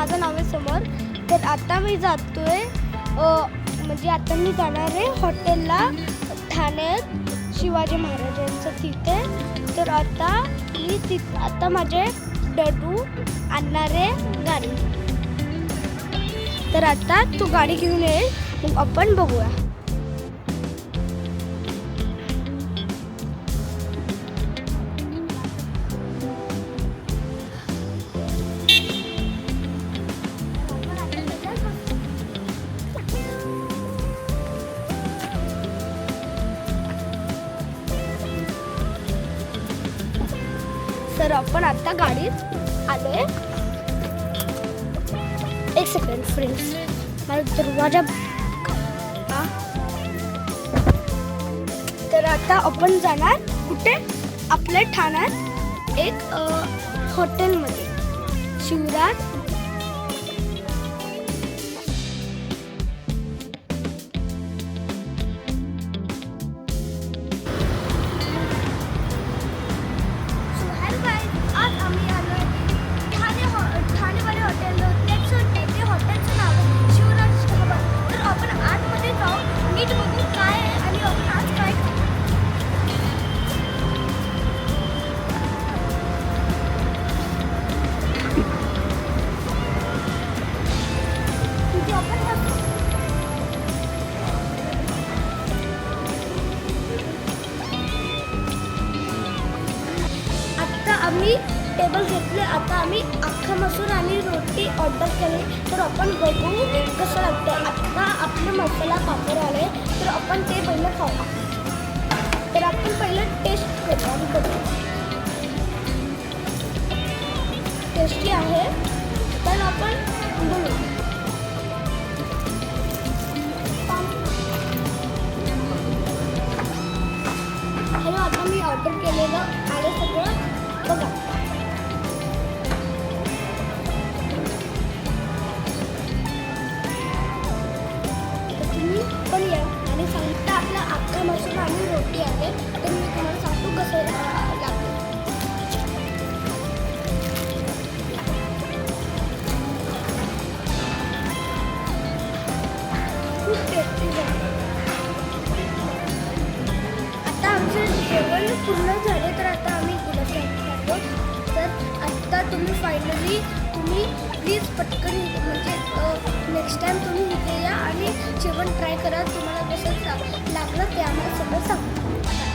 माझं नाव आहे समोर. तर आता मी जातोय आहे म्हणजे आता मी जाणार आहे हॉटेलला ठाण्यात शिवाजी महाराजांचं तिथे. तर आता मी तिथ आता माझे डडू आणणार आहे गाडी. तर आता तू गाडी घेऊन येईल मग आपण बघूया. तर आपण आता गाडीत आलोय. एक सेकंड फ्रेंड्स मला दरवाजा तर आता आपण जाणार कुठे? आपल्या ठाण्यात एक हॉटेलमध्ये शिवराज आम्ही टेबल घेतले. आता आम्ही अख्खा मसूर आणि रोटी ऑर्डर केली. तर आपण बघू कसं लागतं आता आपले मसाला पापड आले. तर आपण ते पहिलं खाऊ तर आपण पहिलं टेस्ट करू. आणि बघू टेस्टी आहे. तर आपण बोलू हॅलो आता मी ऑर्डर केलेलं आलं सगळं. बघा. तुम्ही पण या आणि सांगता आपला अख्खा मसूर आणि रोटी आहे. तर मी तुम्हाला सांगतो कसं अं, लागतं. खूप आता आमचं जेवण पूर्ण झाले तर आता आम्ही तुम्ही फायनली तुम्ही प्लीज पटकन म्हणजे नेक्स्ट टाइम तुम्ही इथे या आणि जेवण ट्राय करा. तुम्हाला कसं लागलं ते आम्हाला सगळं सांगा.